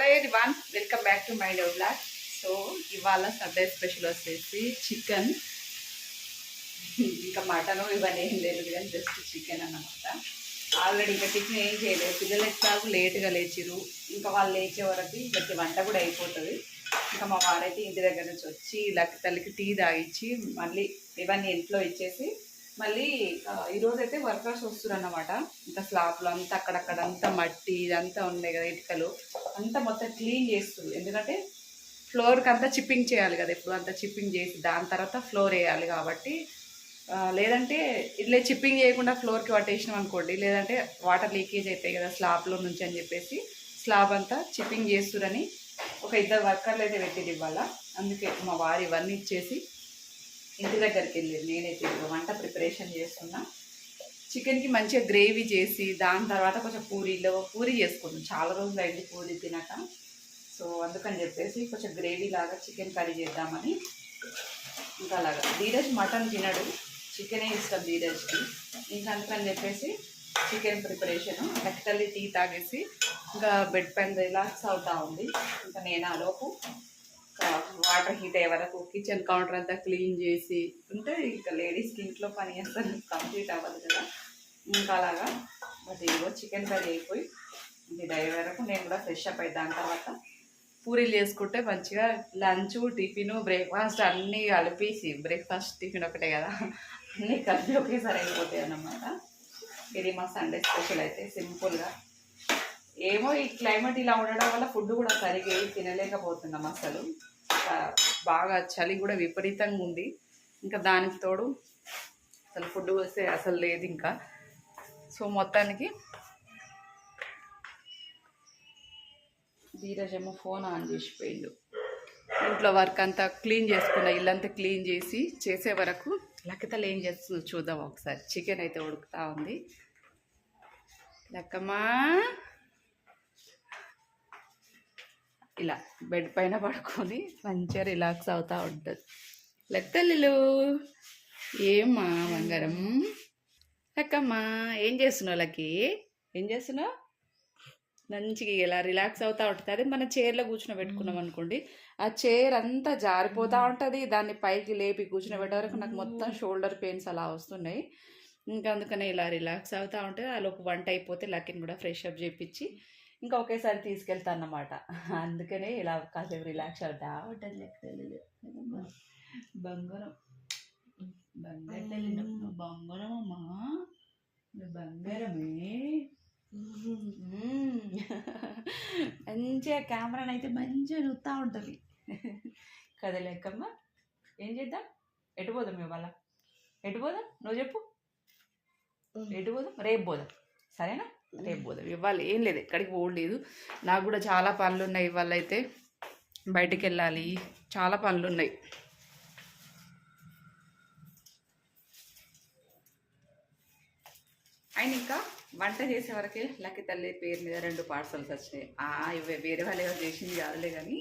Hello one welcome back to my dove block so ఇవాళ Sunday special వచ్చేసి chicken ఇంకా mutton ఇవన్నీ ఏం లేదు కానీ జస్ట్ చికెన్ అన్నమాట. ఆల్రెడీ ఇంకా టిఫిన్ ఏం చేయలేదు. పిల్లలు ఎట్లాగూ లేట్గా లేచిరు ఇంకా వాళ్ళు లేచే వరకు ఇంకా వంట కూడా అయిపోతుంది. ఇంకా మా వాడైతే ఇంటి దగ్గర నుంచి వచ్చి ఇలా తల్లికి టీ తాగిచ్చి మళ్ళీ ఇవన్నీ ఇంట్లో ఇచ్చేసి మళ్ళీ ఈరోజు అయితే వర్కర్స్ వస్తున్నారు అన్నమాట ఇంకా స్లాబ్లో అంతా అక్కడక్కడ అంతా మట్టి ఇదంతా ఉన్నాయి కదా ఇటుకలు. అంతా మొత్తం క్లీన్ చేస్తుంది. ఎందుకంటే ఫ్లోర్కి అంతా చిప్పింగ్ చేయాలి కదా ఎప్పుడు అంతా చిప్పింగ్ చేసి దాని తర్వాత ఫ్లోర్ వేయాలి కాబట్టి లేదంటే ఇట్లే చిప్పింగ్ చేయకుండా ఫ్లోర్కి పట్టేసినాం అనుకోండి లేదంటే వాటర్ లీకేజ్ అవుతాయి కదా స్లాబ్లో నుంచి అని చెప్పేసి స్లాబ్ అంతా చిప్పింగ్ చేస్తురని ఒక ఇద్దరు వర్కర్లు అయితే పెట్టింది ఇవాళ. అందుకే మా వారు ఇవన్నీ ఇచ్చేసి ఇంటి దగ్గరికి వెళ్ళి నేనైతే వంట ప్రిపరేషన్ చేస్తున్నా. చికెన్కి మంచిగా గ్రేవీ చేసి దాని తర్వాత కొంచెం పూరీలో పూరీ చేసుకుంటాం చాలా రోజులు అయింది పూరీ తినక. సో అందుకని చెప్పేసి కొంచెం గ్రేవీ లాగా చికెన్ కర్రీ చేద్దామని. ఇంకా అలాగా. ధీరజ్ మటన్ తినడు. చికెనే ఇష్టం ధీరజ్కి. ఇంకా అందుకని చెప్పేసి చికెన్ ప్రిపరేషన్. నెక్స్ట్ టీ తాగేసి ఇంకా బెడ్ పైన రిలాక్స్ అవుతా ఉంది. ఇంకా నేను ఆలోపు వాటర్ హీట్ అయ్యే వరకు కిచెన్ కౌంటర్ అంతా క్లీన్ చేసి ఉంటే ఇంకా లేడీస్కి ఇంట్లో పని చేస్తారు కంప్లీట్ అవ్వదు కదా. ఇంకా అలాగా బట్ ఇదిగో చికెన్ కర్రీ అయిపోయి ఇది అయ్యే వరకు నేను కూడా ఫ్రెష్ అప్ అయ్యి దాని తర్వాత పూరీలు చేసుకుంటే మంచిగా లంచ్ టిఫిన్ బ్రేక్ఫాస్ట్ అన్నీ కలిపేసి బ్రేక్ఫాస్ట్ టిఫిన్ ఒకటే కదా. అన్నీ కలిపి ఒకేసారి అయిపోతాయి అన్నమాట. ఇది మా సండే స్పెషల్ అయితే సింపుల్గా ఏమో ఈ క్లైమేట్ ఇలా ఉండడం వల్ల ఫుడ్ కూడా సరిగా తినలేకపోతున్నాం అసలు. బాగా చలి కూడా విపరీతంగా ఉంది. ఇంకా దానికి తోడు అసలు ఫుడ్ వస్తే అసలు లేదు ఇంకా. సో మొత్తానికి ధీరజమ్మ ఫోన్ ఆన్ చేసిపోయిండు. ఇంట్లో వర్క్ అంతా క్లీన్ చేసుకున్న ఇల్లంతా క్లీన్ చేసి చేసే వరకు లక్కతలు ఏం చేస్తుందో చూద్దాం ఒకసారి. చికెన్ అయితే ఉడుకుతా ఉంది. లక్కమ్మా! ఇలా బెడ్ పైన పడుకొని మంచిగా రిలాక్స్ అవుతూ ఉంటుంది. లెక్కలు ఏమ్మా బంగారం? లెక్కమ్మా ఏం చేస్తున్నావు లక్కి? ఏం చేస్తున్నావు? మంచిగా ఇలా రిలాక్స్ అవుతూ ఉంటుంది. అదే మన చైర్లో కూర్చుని పెట్టుకున్నాం అనుకోండి. ఆ చైర్ అంతా జారిపోతూ ఉంటుంది. దాన్ని పైకి లేపి కూర్చుని పెట్టే వరకు నాకు మొత్తం షోల్డర్ పెయిన్స్ అలా వస్తున్నాయి. ఇంకా అందుకనే ఇలా రిలాక్స్ అవుతూ ఉంటే లోపు వంట అయిపోతే లక్కీని కూడా ఫ్రెష్ అప్ చేపించి ఇంకా ఒకేసారి తీసుకెళ్తా అన్నమాట అందుకనే ఇలా కాసేపు రిలాక్స్ అవుతా ఉంటుంది లెక్క బంగారం. బంగారం బంగారం అమ్మా? బంగారమే. మంచిగా కెమెరాని అయితే మంచిగా చూస్తూ ఉంటుంది. కదా లెక్కమ్మ. ఏం చేద్దాం? ఎటు పోదాం ఇవాళ? ఎటు పోదాం? నువ్వు చెప్పు. ఎటు పోదాం? రేపు పోదాం. సరేనా? రేపు పోదాం ఇవ్వాలి. ఏం లేదు ఎక్కడికి పోలేదు నాకు కూడా చాలా పనులు ఉన్నాయి ఇవాళ అయితే. బయటికి వెళ్ళాలి చాలా పనులు ఉన్నాయి అయిన ఇంకా వంట చేసే వరకే లక్కి తల్లి పేరు మీద రెండు పార్సల్స్ వచ్చినాయి. ఇవి వేరే వాళ్ళు ఎవరు చేసింది కాదులే కానీ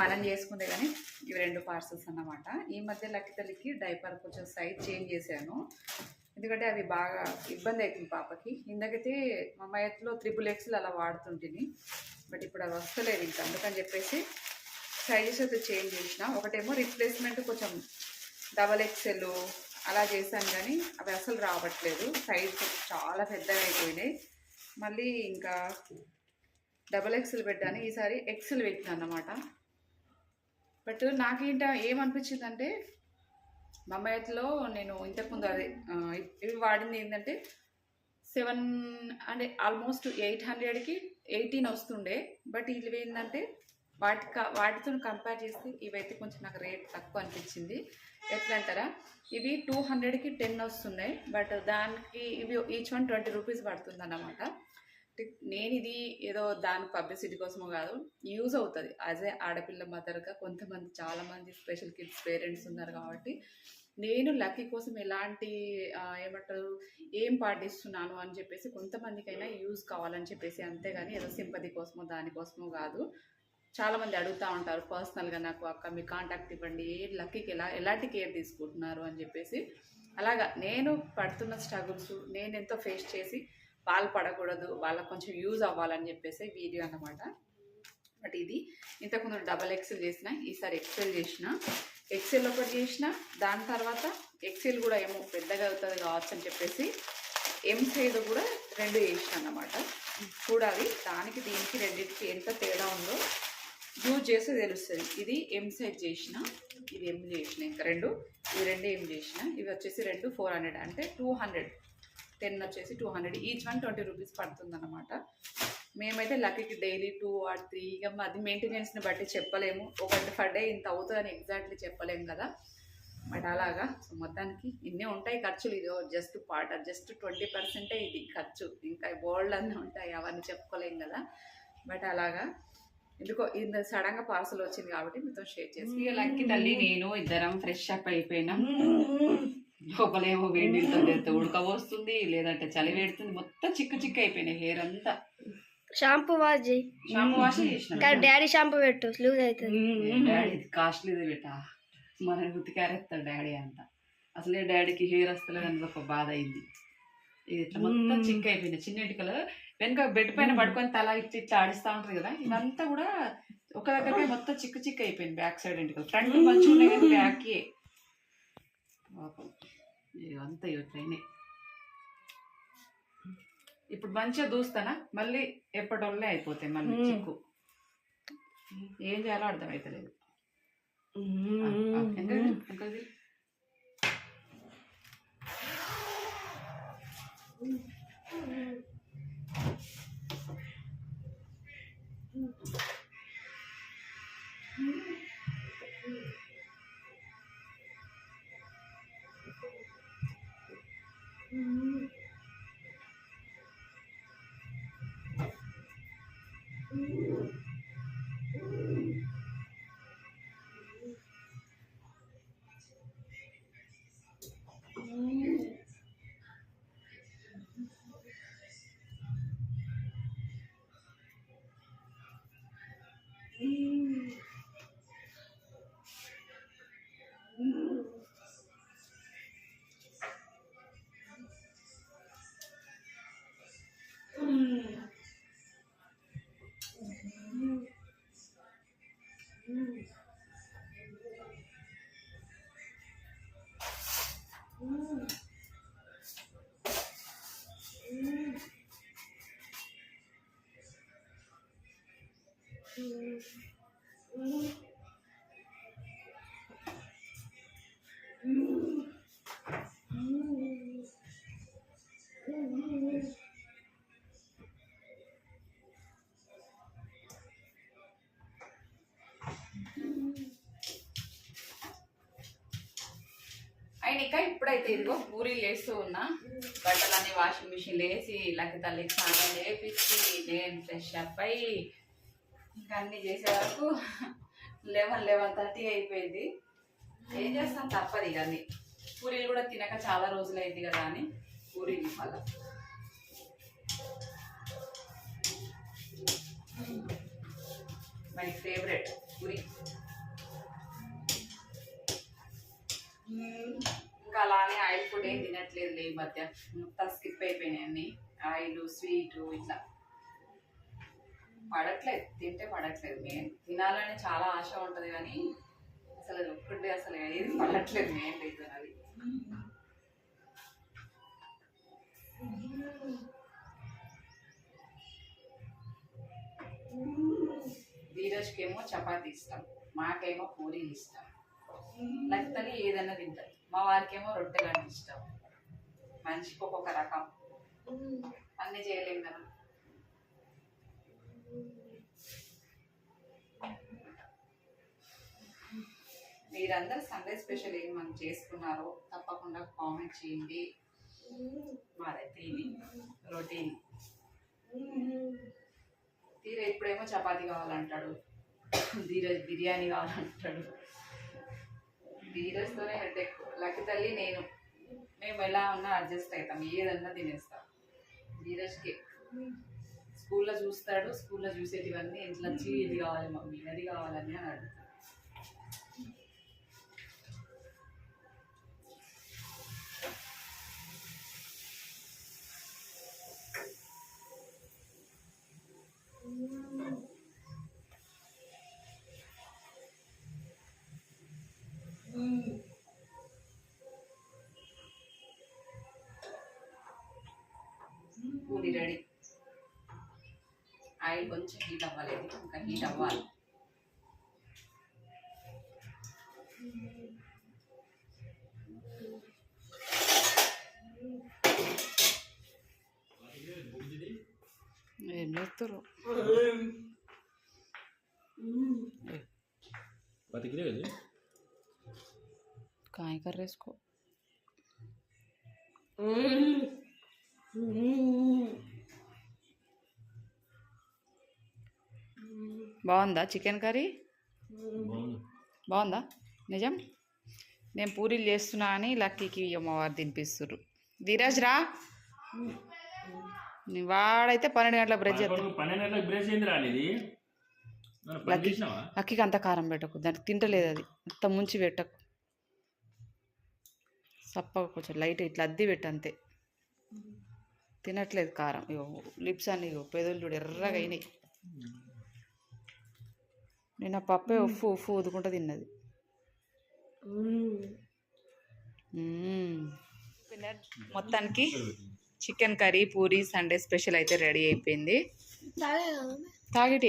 మనం చేసుకుందే కానీ ఇవి రెండు పార్సల్స్ అన్నమాట. ఈ మధ్య లక్కి తల్లికి డైపర్ కొంచెం సైజ్ చేంజ్ చేశాను. ఎందుకంటే అవి బాగా ఇబ్బంది అవుతుంది పాపకి. ఇందకైతే మా మయత్లో త్రిపుల్ ఎక్స్లు అలా వాడుతుంటుంది బట్ ఇప్పుడు అవి వస్తలేదు ఇంకా. అందుకని చెప్పేసి సైజెస్ అయితే చేంజ్ చేసిన. ఒకటేమో రిప్లేస్మెంట్ కొంచెం డబల్ ఎక్సెల్ అలా చేశాను కానీ అవి అసలు రావట్లేదు. సైజ్ చాలా పెద్దగా అయిపోయినాయి. మళ్ళీ ఇంకా డబల్ ఎక్స్ఎల్ పెట్టాను. ఈసారి ఎక్స్ఎల్ పెట్టినా అన్నమాట. బట్ నాకేంట ఏమనిపించిందంటే మమ్మయత్లో నేను ఇంతకుముందు అదే ఇవి వాడింది ఏంటంటే సెవెన్ అంటే ఆల్మోస్ట్ ఎయిట్ హండ్రెడ్కి ఎయిటీన్ వస్తుండే బట్ ఇవి ఏంటంటే వాటి వాటితో కంపేర్ చేస్తే ఇవైతే కొంచెం నాకు రేట్ తక్కువ అనిపించింది. ఎట్లా అంటారా? ఇవి టూ హండ్రెడ్కి టెన్ వస్తున్నాయి బట్ దానికి ఇవి ఈచ్ వన్ ట్వంటీ రూపీస్ పడుతుంది అన్నమాట నేను ఇది ఏదో దాని పబ్లిసిటీ కోసమో కాదు యూజ్ అవుతుంది. యాజ్ ఏ ఆడపిల్ల మదర్గా కొంతమంది చాలామంది స్పెషల్ కిడ్స్ పేరెంట్స్ ఉన్నారు కాబట్టి నేను లక్కీ కోసం ఎలాంటి ఏమంటారు ఏం పాటిస్తున్నాను అని చెప్పేసి కొంతమందికైనా యూజ్ కావాలని చెప్పేసి అంతేగాని ఏదో సింపతి కోసమో దానికోసమో కాదు. చాలామంది అడుగుతూ ఉంటారు పర్సనల్గా నాకు అక్క మీ కాంటాక్ట్ ఇవ్వండి ఏ లక్కీకి ఎలా ఎలాంటి కేర్ తీసుకుంటున్నారు అని చెప్పేసి. అలాగా నేను పడుతున్న స్ట్రగుల్స్ నేను ఎంతో ఫేస్ చేసి వాళ్ళు పడకూడదు వాళ్ళకి కొంచెం యూజ్ అవ్వాలని చెప్పేసి వీడియో అన్నమాట. ఇంతకుముందు డబల్ ఎక్సెల్ చేసిన ఈసారి ఎక్సెల్ చేసిన. ఎక్సెల్ ఒకటి చేసిన దాని తర్వాత ఎక్సెల్ కూడా ఏమో పెద్దగా అవుతుంది కావచ్చు అని చెప్పేసి ఎం సైజ్ కూడా రెండు చేసిన అన్నమాట. చూడాలి దానికి దీనికి రెండింటికి ఎంత తేడా ఉందో యూజ్ చేస్తే తెలుస్తుంది. ఇది ఎం సైజ్ చేసిన ఇది ఎం చేసిన ఇంకా రెండు ఇవి రెండు ఏం చేసిన ఇవి వచ్చేసి రెండు ఫోర్ హండ్రెడ్ అంటే టూ హండ్రెడ్ టెన్ వచ్చేసి two hundred each one twenty rupees పడుతుంది అనమాట మేమైతే లక్కీకి డైలీ టూ ఆర్ త్రీ ఇక అది మెయింటెనెన్స్ని బట్టి చెప్పలేము. ఒకటి ఫర్ డే ఇంత అవుతుందని ఎగ్జాక్ట్లీ చెప్పలేము కదా. బట్ అలాగా సో మొత్తానికి ఇన్నే ఉంటాయి ఖర్చులు. ఇది జస్ట్ పాట జస్ట్ ట్వంటీ పర్సెంటే ఇది ఖర్చు. ఇంకా బోల్డ్ అన్నీ ఉంటాయి అవన్నీ చెప్పుకోలేం కదా. బట్ అలాగా ఎందుకో ఇంత సడన్గా పార్సల్ వచ్చింది కాబట్టి మీతో షేర్ చేసి. ఇక లక్కీ తల్లి నేను ఇద్దరం ఫ్రెష్ అప్ అయిపోయినాం. లోపలేమో వేడి నీళ్ళతో చేస్తే ఉడకబోస్తుంది లేదంటే చలి పెడుతుంది మొత్తం చిక్కు చిక్కు అయిపోయినాయి హెయిర్ అంతా. షాంపూ వాష్ చేయి. షాంపూ వాష్ చేసిన కానీ డాడీ షాంపూ పెట్టు లూజ్ అవుతుంది. డాడీ కాస్ట్లీది బెట మన ఉతికారేస్తాడు డాడీ అంత అసలే డాడీకి హెయిర్ వస్తలేదు అనేది ఒక బాధ అయింది. ఇది ఇట్లా మొత్తం చిక్ అయిపోయింది. చిన్న ఇటుకలు వెనుక బెడ్ పైన పడుకొని తల ఇచ్చి ఇట్లా ఆడిస్తూ ఉంటుంది కదా ఇదంతా కూడా ఒక దగ్గరకే మొత్తం చిక్కు చిక్కు అయిపోయింది బ్యాక్ సైడ్ ఇంటికలు ఫ్రంట్ మంచిగా ఉన్నాయి కానీ బ్యాక్ ఇదంతా ఇట్లయినాయి ఇప్పుడు మంచిగా దూస్తానా? మళ్ళీ ఎప్పటివల్లే అయిపోతాయి మళ్ళీ. చిక్కు. ఏం చేయాలో అర్థమవుతలేదు 嗯。ఇప్పుడైతే ఇదిగో పూరీలు వేస్తూ ఉన్నా. బట్టలన్నీ వాషింగ్ మిషన్ వేసి లక్క తల్లి స్నానం చేపించి నేను ఫ్రెష్ అప్ అయ్యి ఇంకా అన్నీ చేసే వరకు లెవెన్ లెవెన్ థర్టీ అయిపోయింది. ఏం చేస్తాం? తప్పదు ఇక అన్ని. పూరీలు కూడా తినక చాలా రోజులు అయింది కదా అని పూరీలు మళ్ళీ. మధ్య మొత్తం స్కిప్ అయిపోయినాయి అన్ని. ఆయిల్ స్వీట్ ఇట్లా. పడట్లేదు తింటే పడట్లేదు. మెయిన్ తినాలని చాలా ఆశ ఉంటుంది కానీ అసలు ఫుడ్ అసలు ఏది పడట్లేదు మెయిన్ రీజన్ అది. ధీరజ్కి ఏమో చపాతీ ఇష్టం మాకేమో పూరీలు ఇష్టం. లక్తలి ఏదైనా తింటారు మా వారికేమో రొట్టెలు అంటే ఇష్టం. మనిషికి ఒక్కొక్క రకం అన్ని చేయలేం కదా. మీరందరూ సండే స్పెషల్ ఏం మనం చేసుకున్నారో తప్పకుండా కామెంట్ చేయండి. మాదైతే ఇది రొటీన్. తీర ఇప్పుడేమో చపాతీ కావాలంటాడు. ధీరజ్ బిర్యానీ కావాలంటాడు. ధీరజ్తోనే హెడ్ ఎక్కువ లక్కి తల్లి నేను. మేము ఎలా ఉన్నా అడ్జస్ట్ అవుతాం ఏదన్నా తినేస్తాం. ధీరజ్కి స్కూల్లో చూస్తాడు స్కూల్లో చూసేటివన్నీ ఇంట్లో వచ్చి ఇది కావాలి మమ్మీ అది కావాలని అని అడుగుతాడు. ఆయిల్ కొంచెం హీట్ అవ్వలేదు ఇంకా హీట్ అవ్వాలి? ఏం చేస్తారు? బతికిరే కదా? కాయ కర్ర బాగుందా చికెన్ కర్రీ? బాగుంది. నిజం? నేను పూరీలు చేస్తున్నా అని లక్కీకి అమ్మవారు తినిపిస్తుర్రు. ధీరజ్ రా. వాడైతే పన్నెండు గంటల బ్రష్ చేసినావా? లక్కీకి అంత కారం పెట్టకు. దానికి తింటలేదు అది. అంత ముంచి పెట్టకు. సప్పగా కొంచెం లైట్ ఇట్లా అద్ది పెట్టు అంతే. తినట్లేదు కారం. ఇగో లిప్స్ అన్ని ఇగో పెదవులు చూడు ఎర్రగా అయినాయి. నేను ఆ పప్పే ఉఫ్ఫు ఉఫ్ఫు ఊదుకుంటూ తిన్నది. మొత్తానికి chicken curry puri Sunday special అయితే రెడీ అయిపోయింది. తాగేటి?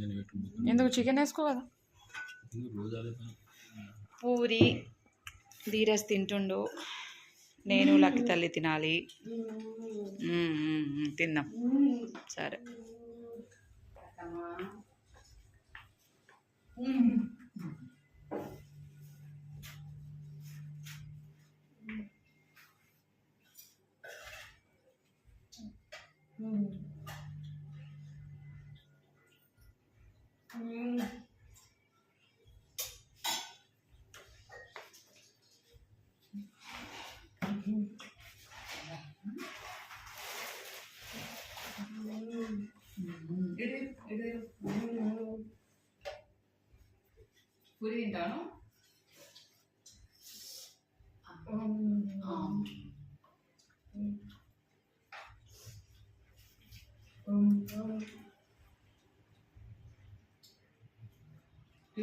నేను పెట్టుకుంటాను. ఎందుకు? చికెన్ వేసుకో కదా పూరి ధీరజ్ తింటుండు. నేను లక్కి తల్లి తినాలి. మ్మ్, మ్మ్, మ్మ్, తిందాం సరే పూరి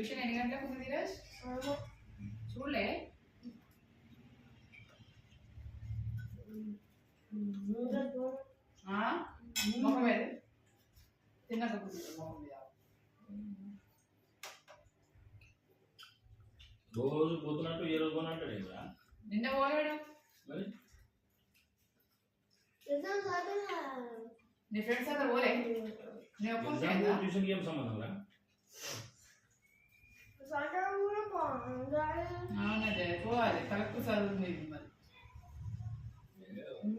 ట్యూషన్ ఎన్ని గంటలకు ఉంది ధీరజ్ చూడలే ఆ? మొహం ఏది? తిన్నాక మొహం. రోజు పోతున్నట్టు ఏ రోజు పోనంటే లేదా నిన్న పోలేడు మరి నీ ఫ్రెండ్స్ అందరు పోలే నీ ఒక్కరికే ఎగ్జామ్ అయిందా? ట్యూషన్కి ఏం సంబంధం రా అవునదే పోవాలి కరెక్ట్ చదువుతుంది మరి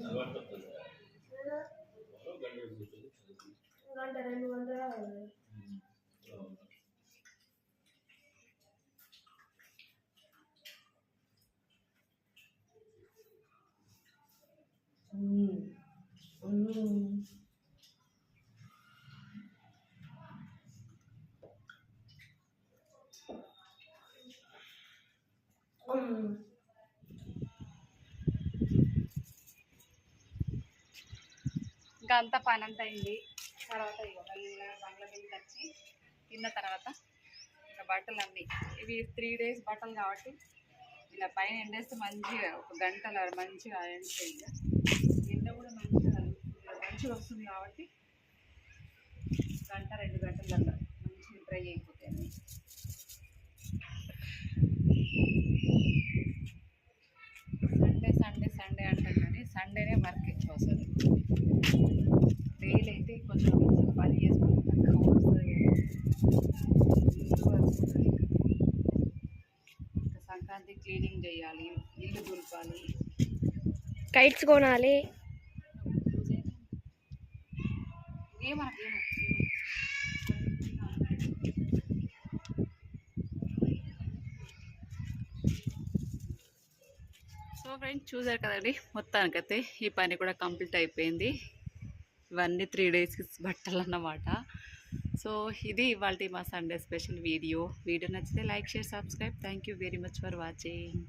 అలవాటు తప్పదు సార్. గంట సేపు కూర్చొని చదువుకుంటా. గంట రెండు గంటల అవును. ఇంకా అంత పని అంతా అయింది. తర్వాత ఇక బంగ్లాకి వచ్చి తిన్న తర్వాత ఇంకా బట్టలు అన్నీ. ఇవి త్రీ డేస్ బట్టలు కాబట్టి ఇలా పైన ఎండేస్తే మంచిగా ఒక గంటల మంచిగా ఎండిపోయింది ఎండ కూడా మంచిగా మంచిగా వస్తుంది కాబట్టి గంట రెండు గంటలలో మంచిగా డ్రై అయిపోతాయి అన్నీ సండే సండే సండే అంటాం కానీ సండేనే వర్క్ ఎక్కువ అసలు డైలీ అయితే కొంచెం పని చేసుకుంటే తక్కువ వస్తుంది కానీ ఇంకా సంక్రాంతి క్లీనింగ్ చేయాలి ఇల్లు దులపాలి కైట్స్ కొనాలి. సో ఫ్రెండ్స్ చూసారు కదండి మొత్తానికైతే ఈ పని కూడా కంప్లీట్ అయిపోయింది. ఇవన్నీ త్రీ డేస్కి బట్టలు అన్నమాట సో ఇది ఇవాళ మా సండే స్పెషల్ వీడియో వీడియో నచ్చితే like share subscribe thank you very much for watching